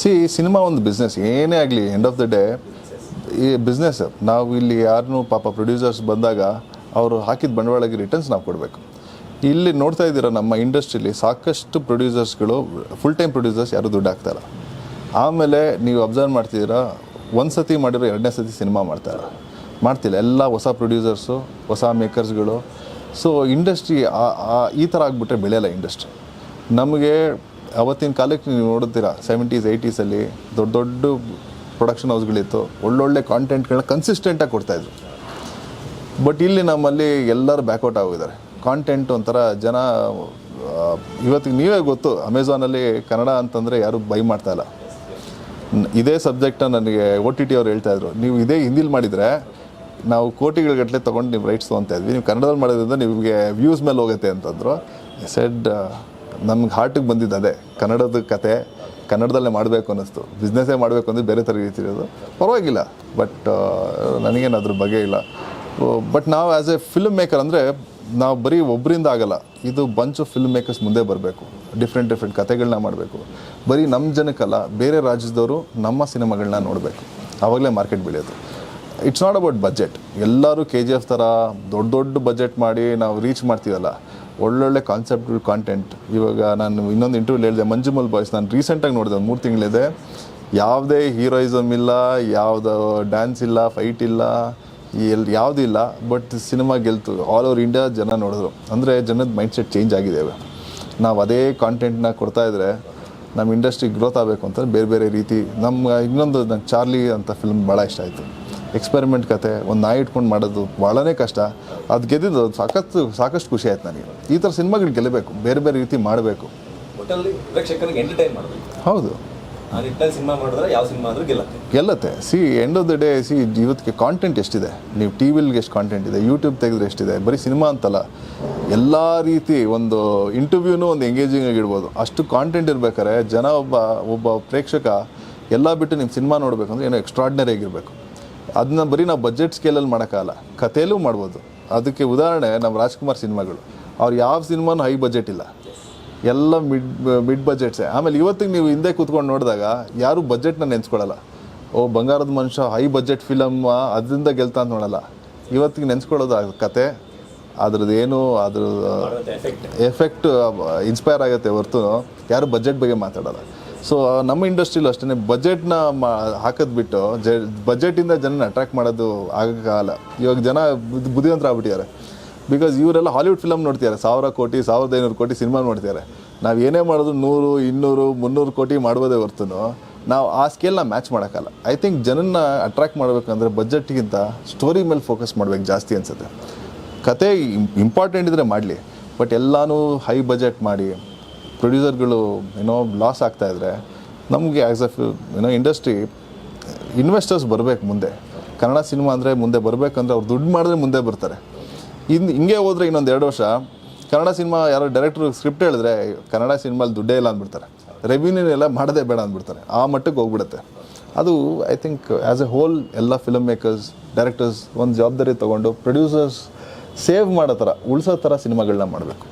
C cinema ಒಂದು business ಏನೇ ಆಗಲಿ ಎಂಡ್ ಆಫ್ ದ ಡೇ ಈ ಬಿಸ್ನೆಸ್ ನಾವು ಇಲ್ಲಿ ಯಾರನ್ನೂ ಪಾಪ ಪ್ರೊಡ್ಯೂಸರ್ಸ್ ಬಂದಾಗ ಅವರು ಹಾಕಿದ ಬಂಡವಾಳಕ್ಕೆ ರಿಟರ್ನ್ಸ್ ನಾವು ಕೊಡಬೇಕು. ಇಲ್ಲಿ ನೋಡ್ತಾ ಇದ್ದೀರಾ ನಮ್ಮ ಇಂಡಸ್ಟ್ರಿಲಿ ಸಾಕಷ್ಟು ಪ್ರೊಡ್ಯೂಸರ್ಸ್ಗಳು ಫುಲ್ ಟೈಮ್ ಪ್ರೊಡ್ಯೂಸರ್ಸ್ ಯಾರು ದುಡ್ಡು ಹಾಕ್ತಾರೆ ಆಮೇಲೆ ನೀವು ಅಬ್ಸರ್ವ್ ಮಾಡ್ತಿದ್ದೀರಾ, ಒಂದು ಸತಿ ಮಾಡಿರೋ ಎರಡನೇ ಸತಿ ಸಿನಿಮಾ ಮಾಡ್ತಾರೆ ಮಾಡ್ತಿಲ್ಲ, ಎಲ್ಲ ಹೊಸ ಪ್ರೊಡ್ಯೂಸರ್ಸು ಹೊಸ ಮೇಕರ್ಸ್ಗಳು ಸೊ ಇಂಡಸ್ಟ್ರಿ ಈ ಥರ ಆಗಿಬಿಟ್ರೆ ಬೆಳೆಯಲ್ಲ ಇಂಡಸ್ಟ್ರಿ ನಮಗೆ ಅವತ್ತಿನ ಕಾಲಕ್ಕೆ ನೀವು ನೋಡುತ್ತೀರಾ ಸೆವೆಂಟೀಸ್ ಏಯ್ಟೀಸಲ್ಲಿ ದೊಡ್ಡ ದೊಡ್ಡ ಪ್ರೊಡಕ್ಷನ್ ಹೌಸ್ಗಳಿತ್ತು ಒಳ್ಳೊಳ್ಳೆ ಕಾಂಟೆಂಟ್ಗಳನ್ನ ಕನ್ಸಿಸ್ಟೆಂಟಾಗಿ ಕೊಡ್ತಾಯಿದ್ರು ಬಟ್ ಇಲ್ಲಿ ನಮ್ಮಲ್ಲಿ ಎಲ್ಲರೂ ಬ್ಯಾಕ್ಔಟ್ ಆಗಿದ್ದಾರೆ ಕಾಂಟೆಂಟ್ ಒಂಥರ ಜನ ಇವತ್ತಿಗೆ ನೀವೇ ಗೊತ್ತು ಅಮೆಝಾನಲ್ಲಿ ಕನ್ನಡ ಅಂತಂದರೆ ಯಾರು ಬೈ ಮಾಡ್ತಾ ಇಲ್ಲ. ನ್- ಇದೇ ಸಬ್ಜೆಕ್ಟನ್ನ ನನಗೆ ಒ ಟಿ ಟಿ ಅವ್ರು ಹೇಳ್ತಾ ಇದ್ರು. ನೀವು ಇದೇ ಹಿಂದಿಲಿ ಮಾಡಿದರೆ ನಾವು ಕೋಟಿಗಳ ಗಟ್ಟಲೆ ತೊಗೊಂಡು ನೀವು ರೈಟ್ಸ್ ತೊಗೊತಾ ಇದ್ವಿ. ನೀವು ಕನ್ನಡದಲ್ಲಿ ಮಾಡೋದ್ರಿಂದ ನಿಮಗೆ ವ್ಯೂಸ್ ಮೇಲೆ ಹೋಗುತ್ತೆ ಅಂತಂದರು. ಸೆಡ್ ನಮ್ಗೆ ಹಾರ್ಟಿಗೆ ಬಂದಿದ್ದು ಅದೇ. ಕನ್ನಡದ ಕತೆ ಕನ್ನಡದಲ್ಲೇ ಮಾಡಬೇಕು ಅನ್ನಿಸ್ತು. ಬಿಸ್ನೆಸ್ಸೇ ಮಾಡಬೇಕು ಅಂದರೆ ಬೇರೆ ಥರ ರೀತಿರೋದು ಪರವಾಗಿಲ್ಲ. ಬಟ್ ನನಗೇನು ಅದ್ರ ಬಗ್ಗೆ ಇಲ್ಲ. ಬಟ್ ನಾವು ಆ್ಯಸ್ ಎ ಫಿಲ್ಮ್ ಮೇಕರ್ ಅಂದರೆ ನಾವು ಬರೀ ಒಬ್ಬರಿಂದ ಆಗಲ್ಲ. ಇದು ಬಂಚ್ ಆಫ್ ಫಿಲ್ಮ್ ಮೇಕರ್ಸ್ ಮುಂದೆ ಬರಬೇಕು. ಡಿಫ್ರೆಂಟ್ ಡಿಫ್ರೆಂಟ್ ಕತೆಗಳನ್ನ ಮಾಡಬೇಕು. ಬರೀ ನಮ್ಮ ಜನಕ್ಕಲ್ಲ, ಬೇರೆ ರಾಜ್ಯದವರು ನಮ್ಮ ಸಿನಿಮಾಗಳನ್ನ ನೋಡಬೇಕು. ಆವಾಗಲೇ ಮಾರ್ಕೆಟ್ ಬೆಳೆಯೋದು. ಇಟ್ಸ್ ನಾಟ್ ಅಬೌಟ್ ಬಜೆಟ್ ಎಲ್ಲರೂ ಕೆ ಜಿ ಎಫ್ ಥರ ದೊಡ್ಡ ದೊಡ್ಡ ಬಜೆಟ್ ಮಾಡಿ ನಾವು ರೀಚ್ ಮಾಡ್ತೀವಲ್ಲ. ಒಳ್ಳೊಳ್ಳೆ ಕಾನ್ಸೆಪ್ಟ್ ಕಾಂಟೆಂಟ್ ಇವಾಗ ನಾನು ಇನ್ನೊಂದು ಇಂಟರ್ವ್ಯೂಲ್ ಹೇಳಿದೆ, ಮಂಜುಮಲ್ ಬಾಯ್ಸ್ ನಾನು ರೀಸೆಂಟಾಗಿ ನೋಡಿದೆ, ಒಂದು ಮೂರು ತಿಂಗಳಿದೆ. ಯಾವುದೇ ಹೀರೋಯಿಸಮ್ ಇಲ್ಲ, ಯಾವುದು ಡ್ಯಾನ್ಸ್ ಇಲ್ಲ ಫೈಟ್ ಇಲ್ಲ ಎಲ್, ಯಾವುದೂ ಇಲ್ಲ ಬಟ್ ಸಿನಿಮಾ ಗೆಲ್ತು. ಆಲ್ ಓವರ್ ಇಂಡಿಯಾ ಜನ ನೋಡಿದ್ರು. ಅಂದರೆ ಜನದ ಮೈಂಡ್ ಸೆಟ್ ಚೇಂಜ್ ಆಗಿದ್ದೇವೆ ನಾವು ಅದೇ ಕಾಂಟೆಂಟ್ನ ಕೊಡ್ತಾ ಇದ್ರೆ ನಮ್ಮ ಇಂಡಸ್ಟ್ರಿ ಗ್ರೋತ್ ಆಗಬೇಕು ಅಂತ ಬೇರೆ ಬೇರೆ ರೀತಿ. ನಮ್ಮ ಇನ್ನೊಂದು ನಂಗೆ ಚಾರ್ಲಿ ಅಂತ ಫಿಲ್ಮ್ ಭಾಳ ಇಷ್ಟ ಆಯಿತು. ಎಕ್ಸ್ಪೆರಿಮೆಂಟ್ ಕತೆ ಒಂದು ನಾಯಿ ಇಟ್ಕೊಂಡು ಮಾಡೋದು ಭಾಳನೇ ಕಷ್ಟ. ಅದು ಗೆದ್ದಿದ್ದು ಸಾಕಷ್ಟು ಸಾಕಷ್ಟು ಖುಷಿ ಆಯ್ತು ನನಗೆ ಈ ಥರ ಸಿನಿಮಾಗಳು ಗೆಲ್ಲಬೇಕು ಬೇರೆ ಬೇರೆ ರೀತಿ ಮಾಡಬೇಕು. ಹೌದು. ಗೆಲ್ಲತ್ತೆ. See end of the day see ಇವತ್ತಿಗೆ ಕಾಂಟೆಂಟ್ ಎಷ್ಟಿದೆ? ನೀವು ಟಿ ವಿಲ್ಗೆ ಎಷ್ಟು ಕಾಂಟೆಂಟ್ ಇದೆ? ಯೂಟ್ಯೂಬ್ ತೆಗೆದ್ರೆ ಎಷ್ಟಿದೆ? ಬರೀ ಸಿನಿಮಾ ಅಂತಲ್ಲ. ಎಲ್ಲ ರೀತಿ ಒಂದು ಇಂಟರ್ವ್ಯೂನೂ ಒಂದು ಎಂಗೇಜಿಂಗ್ ಆಗಿಡ್ಬೋದು ಅಷ್ಟು ಕಾಂಟೆಂಟ್ ಇರ್ಬೇಕಾದ್ರೆ ಜನ ಒಬ್ಬ ಒಬ್ಬ ಪ್ರೇಕ್ಷಕ ಎಲ್ಲ ಬಿಟ್ಟು ನಿಮ್ಮ ಸಿನಿಮಾ ನೋಡಬೇಕಂದ್ರೆ ಏನೋ ಎಕ್ಸ್ಟ್ರಾಡ್ನರಿ ಆಗಿರಬೇಕು. ಅದನ್ನ ಬರೀ ನಾವು ಬಜೆಟ್ ಸ್ಕೇಲಲ್ಲಿ ಮಾಡೋಕ್ಕಾಗಲ್ಲ ಕಥೆಯಲ್ಲೂ ಮಾಡ್ಬೋದು. ಅದಕ್ಕೆ ಉದಾಹರಣೆ ನಮ್ಮ ರಾಜ್ಕುಮಾರ್ ಸಿನಿಮಾಗಳು. ಅವ್ರು ಯಾವ ಸಿನಿಮಾನು ಹೈ ಬಜೆಟ್ ಇಲ್ಲ. ಎಲ್ಲ ಮಿಡ್ ಮಿಡ್ ಬಜೆಟ್ಸೇ ಆಮೇಲೆ ಇವತ್ತಿಗೆ ನೀವು ಹಿಂದೆ ಕೂತ್ಕೊಂಡು ನೋಡಿದಾಗ ಯಾರು ಬಜೆಟ್ನ ನೆನೆಸ್ಕೊಳ್ಳಲ್ಲ ಓ ಬಂಗಾರದ ಮನುಷ್ಯ ಹೈ ಬಜೆಟ್ ಫಿಲಮ್ ಅದರಿಂದ ಗೆಲ್ತಾ ಅಂತ ನೋಡಲ್ಲ. ಇವತ್ತಿಗೆ ನೆನೆಸ್ಕೊಳ್ಳೋದು ಆ ಕತೆ ಅದ್ರದ್ದು ಏನು ಅದ್ರ ಎಫೆಕ್ಟ್ ಇನ್ಸ್ಪೈರ್ ಆಗುತ್ತೆ ಹೊರ್ತು ಯಾರು ಬಜೆಟ್ ಬಗ್ಗೆ ಮಾತಾಡಲ್ಲ. ಸೊ ನಮ್ಮ ಇಂಡಸ್ಟ್ರಿಲೂ ಅಷ್ಟೇ ಬಜೆಟ್ನ ಮಾ, ಹಾಕೋದು ಬಿಟ್ಟು ಜ ಬಜೆಟಿಂದ ಜನನ ಅಟ್ರಾಕ್ಟ್ ಮಾಡೋದು ಆಗೋಕ್ಕಾಗಲ್ಲ ಇವಾಗ ಜನ ಬುದ್ಧಿ- ಬುದ್ಧಿವಂತರ ಆಗ್ಬಿಟ್ಟಿದ್ದಾರೆ. ಬಿಕಾಸ್ ಇವರೆಲ್ಲ ಹಾಲಿವುಡ್ ಫಿಲಮ್ ನೋಡ್ತಿದ್ದಾರೆ. ಸಾವಿರ ಕೋಟಿ, ಸಾವಿರದ ಐನೂರು ಕೋಟಿ ಸಿನಿಮಾ ನೋಡ್ತಿದ್ದಾರೆ. ನಾವು ಏನೇ ಮಾಡೋದು ನೂರು, ಇನ್ನೂರು, ಮುನ್ನೂರು ಕೋಟಿ ಮಾಡ್ಬೋದೇ ಹೊರ್ತು ನಾವು ಆ ಸ್ಕೇಲ್ನ ಮ್ಯಾಚ್ ಮಾಡೋಕ್ಕಲ್ಲ. ಐ ಥಿಂಕ್ ಜನನ್ನ ಅಟ್ರಾಕ್ಟ್ ಮಾಡಬೇಕಂದ್ರೆ ಬಜೆಟ್ಗಿಂತ ಸ್ಟೋರಿ ಮೇಲೆ ಫೋಕಸ್ ಮಾಡ್ಬೇಕು ಜಾಸ್ತಿ ಅನಿಸುತ್ತೆ. ಕತೆ ಇಂಪಾರ್ಟೆಂಟ್ ಇದ್ದರೆ ಮಾಡಲಿ ಬಟ್ ಎಲ್ಲನೂ ಹೈ ಬಜೆಟ್ ಮಾಡಿ ಪ್ರೊಡ್ಯೂಸರ್ಗಳು ಏನೋ ಲಾಸ್ ಆಗ್ತಾ ಇದ್ದರೆ ನಮಗೆ ಆ್ಯಸ್ ಅ ಏನೋ ಇಂಡಸ್ಟ್ರಿ ಇನ್ವೆಸ್ಟರ್ಸ್ ಬರಬೇಕು ಮುಂದೆ. ಕನ್ನಡ ಸಿನಿಮಾ ಅಂದರೆ ಮುಂದೆ ಬರಬೇಕಂದ್ರೆ ಅವ್ರು ದುಡ್ಡು ಮಾಡಿದ್ರೆ ಮುಂದೆ ಬರ್ತಾರೆ. ಇನ್ನು ಹಿಂಗೆ ಹೋದರೆ ಇನ್ನೊಂದು ಎರಡು ವರ್ಷ, ಕನ್ನಡ ಸಿನಿಮಾ ಯಾರೋ ಡೈರೆಕ್ಟ್ರು ಸ್ಕ್ರಿಪ್ಟ್ ಹೇಳಿದ್ರೆ, ಕನ್ನಡ ಸಿನಿಮಾಲಿ ದುಡ್ಡೇ ಇಲ್ಲ ಅಂದ್ಬಿಡ್ತಾರೆ. ರೆವಿನ್ಯೂ ಎಲ್ಲ ಮಾಡೋದೇ ಬೇಡ ಅಂದ್ಬಿಡ್ತಾರೆ. ಆ ಮಟ್ಟಕ್ಕೆ ಹೋಗ್ಬಿಡುತ್ತೆ. ಅದು I think as a whole ಎಲ್ಲ ಫಿಲಮ್ ಮೇಕರ್ಸ್ ಡೈರೆಕ್ಟರ್ಸ್ ಒಂದು ಜವಾಬ್ದಾರಿ ತೊಗೊಂಡು ಪ್ರೊಡ್ಯೂಸರ್ಸ್ ಸೇವ್ ಮಾಡೋ ಥರ, ಉಳಿಸೋ ಥರ ಸಿನಿಮಾಗಳನ್ನ ಮಾಡಬೇಕು.